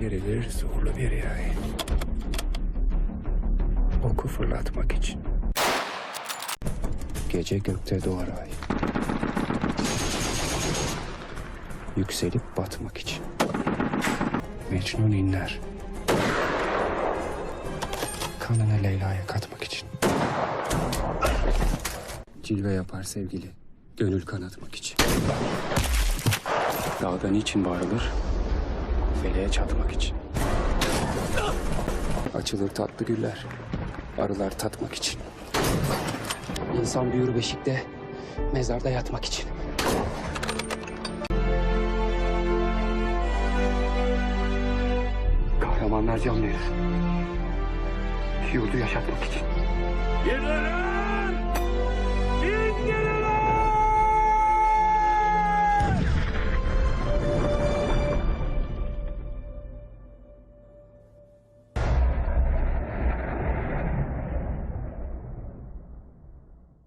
Gerilir zorlu bir yay. Oku fırlatmak için. Gece gökte doğar ay. Yükselip batmak için. Mecnun inler. Kanını Leyla'ya katmak için. Cilve yapar sevgili. Gönül kanatmak için. Dağda niçin bağırılır? Feleğe çatmak için. Açılır tatlı güller. Arılar tatmak için. İnsan büyür beşikte, mezarda yatmak için. Kahramanlar can verir. Yurdu yaşatmak için. Gelirim!